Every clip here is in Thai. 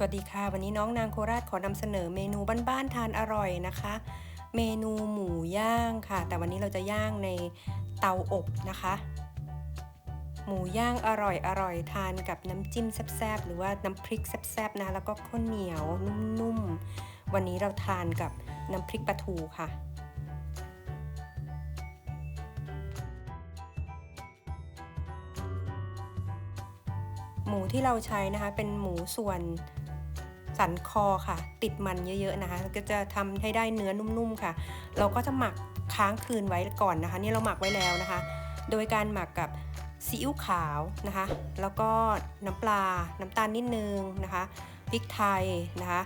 สวัสดีค่ะ วันนี้น้องนางโคราชขอนำเสนอเมนูบ้านๆทานอร่อยนะคะ เมนูหมูย่างค่ะ แต่วันนี้เราจะย่างในเตาอบนะคะ หมูย่างอร่อยอร่อยทานกับน้ำจิ้มแซ่บๆหรือว่าน้ำพริกแซ่บๆนะแล้วก็ข้าวเหนียวนุ่มๆวันนี้เราทานกับน้ำพริกปลาทูค่ะหมูที่เราใช้นะคะเป็นหมูส่วน สันคอค่ะ ติดมันเยอะๆนะคะ ก็จะทำให้ได้เนื้อนุ่มๆค่ะ เราก็จะหมักค้างคืนไว้ก่อนนะคะ นี่เราหมักไว้แล้วนะคะ โดยการหมักกับซีอิ๊วขาวนะคะ แล้วก็น้ำปลา น้ำตาลนิดนึงนะคะพริกไทยนะคะ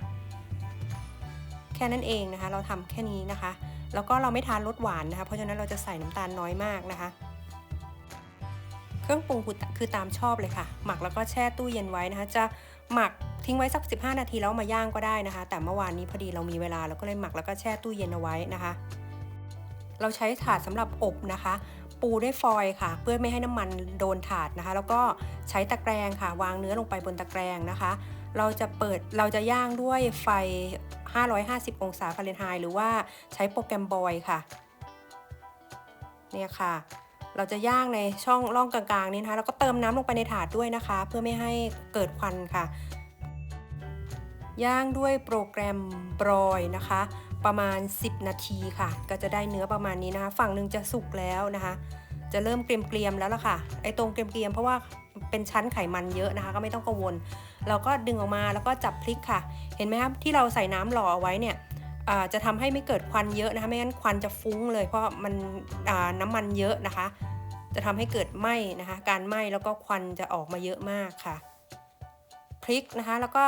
แค่นั้นเองนะคะ เราทำแค่นี้นะคะ แล้วก็เราไม่ทานรสหวานนะคะ เพราะฉะนั้นเราจะใส่น้ำตาลน้อยมากนะคะ เครื่องปรุงคือตามชอบเลยค่ะ หมักแล้วก็แช่ตู้เย็นไว้นะคะ จะหมักทิ้งไว้สัก 15 นาทีแล้วมาย่างก็ได้นะคะ แต่เมื่อวานนี้พอดีเรามีเวลาเราก็เลยหมักแล้วก็แช่ตู้เย็นเอาไว้นะคะ เราใช้ถาดสำหรับอบนะคะ ปูด้วยฟอยล์ค่ะ เพื่อไม่ให้น้ำมันโดนถาดนะคะ แล้วก็ใช้ตะแกรงค่ะ วางเนื้อลงไปบนตะแกรงนะคะ เราจะเปิดเราจะย่างด้วยไฟ 550 องศาฟาเรนไฮต์หรือว่าใช้โปรแกรมบอยค่ะ เนี่ยค่ะ เราจะย่างในช่องร่องกลางๆนี้นะคะแล้วก็เติมน้ำลงไปในถาดด้วยนะคะ เพื่อไม่ให้เกิดควันค่ะ ย่างด้วยโปรแกรมบรอยนะคะ ประมาณ 10 นาทีค่ะ ก็จะได้เนื้อประมาณนี้นะคะ ฝั่งหนึ่งจะสุกแล้วนะคะ จะเริ่มเกรียมๆแล้วล่ะค่ะไอ้ตรงเกรียมๆเพราะว่าเป็นชั้นไขมันเยอะนะคะ ก็ไม่ต้องกังวล เราก็ดึงออกมาแล้วก็จับพลิกค่ะ เห็นไหมครับที่เราใส่น้ำหล่อเอาไว้เนี่ย จะทำให้ไม่เกิดควันเยอะนะคะ ไม่งั้นควันจะฟุ้งเลย เพราะมันน้ำมันเยอะนะคะ จะทำให้เกิดไหม้นะคะ การไหม้แล้วก็ควันจะออกมาเยอะมากค่ะพลิกนะคะ แล้วก็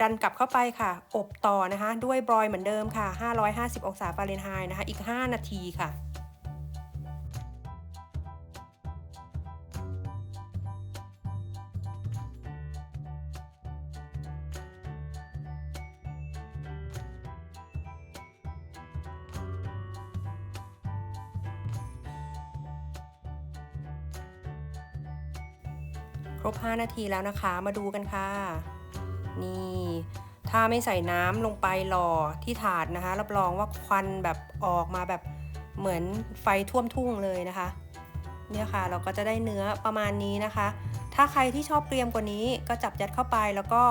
ดันกลับเข้าไปค่ะ อบต่อนะคะ ด้วยบรอยเหมือนเดิมค่ะ 550 องศาฟาเรนไฮต์นะคะ อีก 5 นาทีค่ะ ครบ 5 นาทีแล้วนะคะมาดูกันค่ะ นี่ ถ้าไม่ใส่น้ำลงไปหล่อที่ถาดนะคะ รับรองว่าควันแบบออกมาแบบเหมือนไฟท่วมทุ่งเลยนะคะเนี่ยค่ะเราก็จะได้เนื้อประมาณนี้นะคะ ถ้าใครที่ชอบเกรียมกว่านี้ก็จับยัดเข้าไปแล้วก็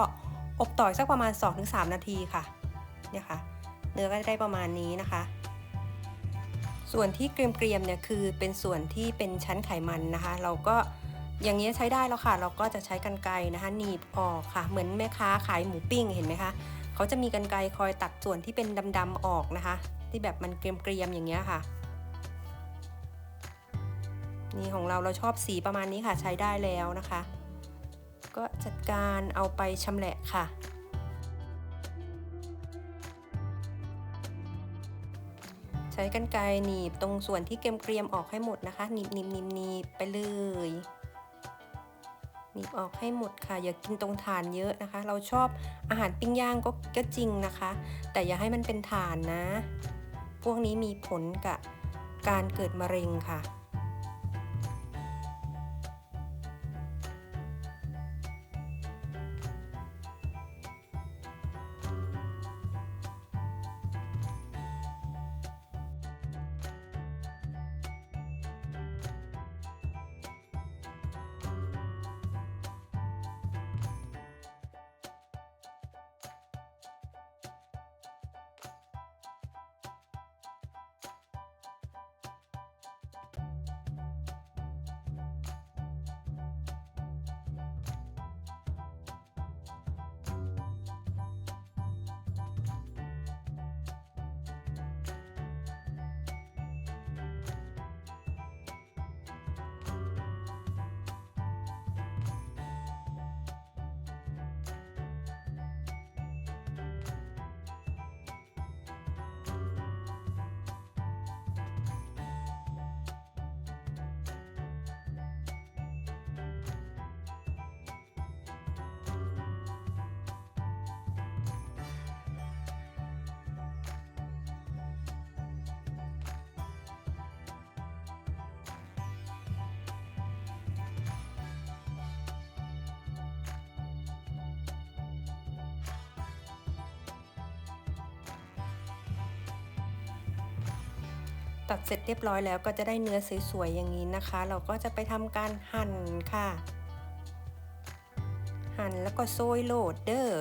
อบต่อยสักประมาณ 2-3 นาทีค่ะเนี่ยค่ะ เนื้อก็จะได้ประมาณนี้นะคะ ส่วนที่เกรียมๆเนี่ยคือเป็นส่วนที่เป็นชั้นไขมันนะคะ เราก็ อย่างนี้ใช้ได้แล้วค่ะ เราก็จะใช้กันไกนะคะหนีบออกค่ะ เหมือนแม่ค้าขายหมูปิ้งเห็นไหมคะเขาจะมีกันไกคอยตัดส่วนที่เป็นดำๆออกนะคะ ที่แบบมันเกรียมๆอย่างเงี้ยค่ะ นี่ของเราเราชอบสีประมาณนี้ค่ะใช้ได้แล้วนะคะ ก็จัดการเอาไปชำแหละค่ะใช้กันไกหนีบตรงส่วนที่เกรียมๆออกให้หมดนะคะหนีบหนีบหนีบหนีบไปเลย หนีบออกให้หมดค่ะ อย่ากินตรงฐานเยอะนะคะ เราชอบอาหารปิ้งย่างก็ก็จริงนะคะ แต่อย่าให้มันเป็นฐานนะ พวกนี้มีผลกับการเกิดมะเร็งค่ะ ตัดเสร็จเรียบร้อยแล้วก็จะได้เนื้อสวยๆอย่างนี้นะคะ เราก็จะไปทำการหั่นค่ะ หั่นแล้วก็โซยโหลดเด้อ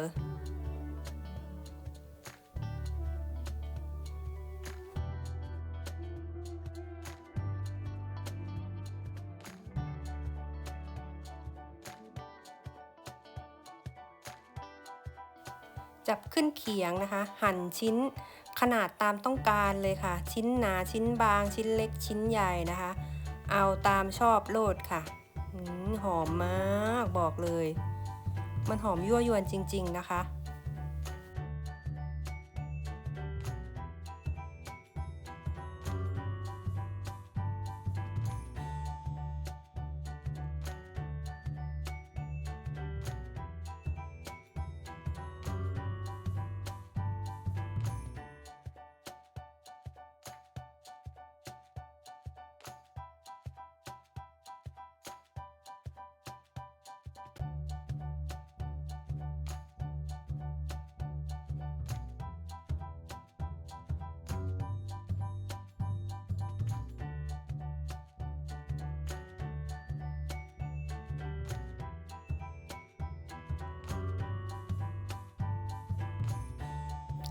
จับขึ้นเขียงนะคะ หั่นชิ้น ขนาดตามต้องการเลยค่ะ ชิ้นหนาชิ้นบาง ชิ้นเล็กชิ้นใหญ่นะคะ เอาตามชอบโลดค่ะหอมมากบอกเลย มันหอมยั่วยวนจริง ๆ นะคะ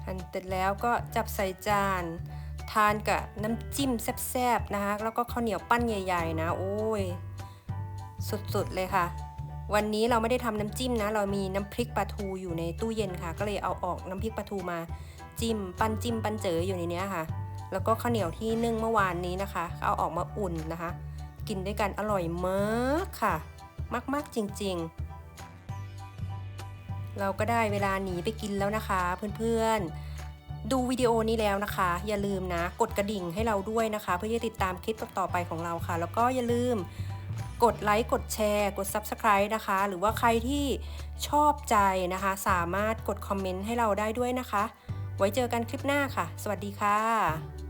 หั่นเสร็จแล้วก็จับใส่จาน ทานกับน้ำจิ้มแซ่บๆนะคะ แล้วก็ข้าวเหนียวปั้นใหญ่ๆนะ โอ้ย สุดๆเลยค่ะ วันนี้เราไม่ได้ทำน้ำจิ้มนะ เรามีน้ำพริกปลาทูอยู่ในตู้เย็นค่ะ ก็เลยเอาออกน้ำพริกปลาทูมาจิ้ม ปั้นจิ้มปั้นเจออยู่ในนี้ค่ะ แล้วก็ข้าวเหนียวที่นึ่งเมื่อวานนี้นะคะ เอาออกมาอุ่นนะคะ กินด้วยกันอร่อยมากค่ะ มากๆจริง ๆ เราก็ได้เวลาหนีไปกินแล้วนะคะ เพื่อนๆ ดูวิดีโอนี้แล้วนะคะ อย่าลืมนะ กดกระดิ่งให้เราด้วยนะคะ เพื่อจะติดตามคลิปต่อๆไปของเราค่ะ แล้วก็อย่าลืมกดไลค์ กดแชร์ กด Subscribe นะคะ หรือว่าใครที่ชอบใจนะคะ สามารถกดคอมเมนต์ให้เราได้ด้วยนะคะ ไว้เจอกันคลิปหน้าค่ะ สวัสดีค่ะ